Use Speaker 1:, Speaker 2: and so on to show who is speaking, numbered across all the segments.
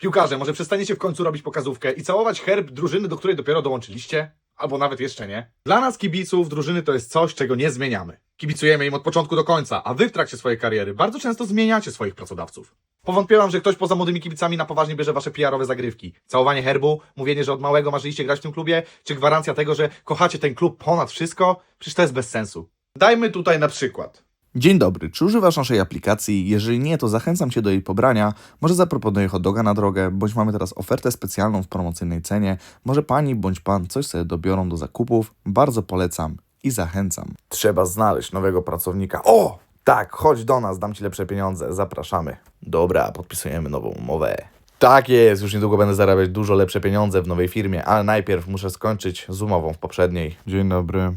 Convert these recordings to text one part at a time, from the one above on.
Speaker 1: Piłkarze, może przestaniecie w końcu robić pokazówkę i całować herb drużyny, do której dopiero dołączyliście? Albo nawet jeszcze nie? Dla nas kibiców drużyny to jest coś, czego nie zmieniamy. Kibicujemy im od początku do końca, a wy w trakcie swojej kariery bardzo często zmieniacie swoich pracodawców. Powątpiewam, że ktoś poza młodymi kibicami na poważnie bierze wasze PR-owe zagrywki. Całowanie herbu, mówienie, że od małego marzyliście grać w tym klubie, czy gwarancja tego, że kochacie ten klub ponad wszystko? Przecież to jest bez sensu. Dajmy tutaj na przykład.
Speaker 2: Dzień dobry, czy używasz naszej aplikacji? Jeżeli nie, to zachęcam Cię do jej pobrania. Może zaproponuję hot doga na drogę, bądź mamy teraz ofertę specjalną w promocyjnej cenie. Może Pani bądź Pan coś sobie dobiorą do zakupów. Bardzo polecam i zachęcam. Trzeba znaleźć nowego pracownika. O! Tak, chodź do nas, dam Ci lepsze pieniądze, zapraszamy. Dobra, podpisujemy nową umowę. Tak jest, już niedługo będę zarabiać dużo lepsze pieniądze w nowej firmie, ale najpierw muszę skończyć z umową w poprzedniej. Dzień dobry.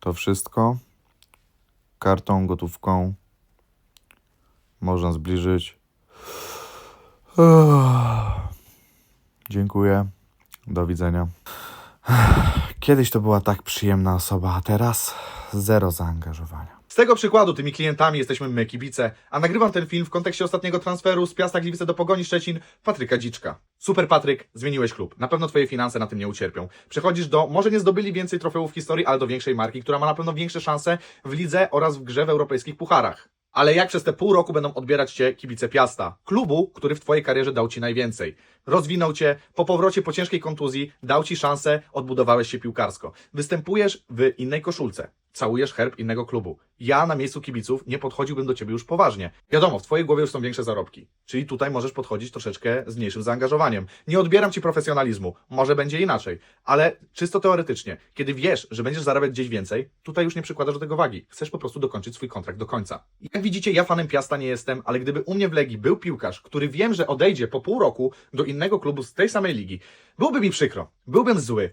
Speaker 2: To wszystko? Kartą, gotówką. Można zbliżyć. Dziękuję. Do widzenia. Kiedyś to była tak przyjemna osoba, a teraz zero zaangażowania.
Speaker 1: Z tego przykładu tymi klientami jesteśmy my, kibice, a nagrywam ten film w kontekście ostatniego transferu z Piasta Gliwice do Pogoni Szczecin Patryka Dziczka. Super Patryk, zmieniłeś klub. Na pewno twoje finanse na tym nie ucierpią. Przechodzisz do, może nie zdobyli więcej trofeów w historii, ale do większej marki, która ma na pewno większe szanse w lidze oraz w grze w europejskich pucharach. Ale jak przez te pół roku będą odbierać cię kibice Piasta? Klubu, który w twojej karierze dał ci najwięcej. Rozwinął cię, po powrocie po ciężkiej kontuzji dał ci szansę, odbudowałeś się piłkarsko. Występujesz w innej koszulce. Całujesz herb innego klubu. Ja na miejscu kibiców nie podchodziłbym do ciebie już poważnie. Wiadomo, w twojej głowie już są większe zarobki. Czyli tutaj możesz podchodzić troszeczkę z mniejszym zaangażowaniem. Nie odbieram ci profesjonalizmu. Może będzie inaczej. Ale czysto teoretycznie, kiedy wiesz, że będziesz zarabiać gdzieś więcej, tutaj już nie przykładasz do tego wagi. Chcesz po prostu dokończyć swój kontrakt do końca. Jak widzicie, ja fanem Piasta nie jestem, ale gdyby u mnie w Legii był piłkarz, który wiem, że odejdzie po pół roku do innego klubu z tej samej ligi, byłoby mi przykro. Byłbym zły.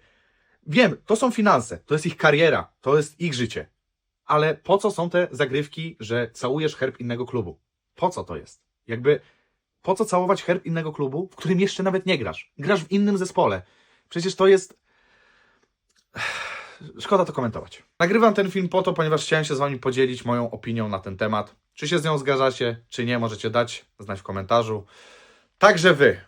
Speaker 1: Wiem, to są finanse, to jest ich kariera, to jest ich życie. Ale po co są te zagrywki, że całujesz herb innego klubu? Po co to jest? Jakby, po co całować herb innego klubu, w którym jeszcze nawet nie grasz? Grasz w innym zespole. Przecież to jest. Szkoda to komentować. Nagrywam ten film po to, ponieważ chciałem się z Wami podzielić moją opinią na ten temat. Czy się z nią zgadzacie, czy nie, możecie dać znać w komentarzu. Także Wy,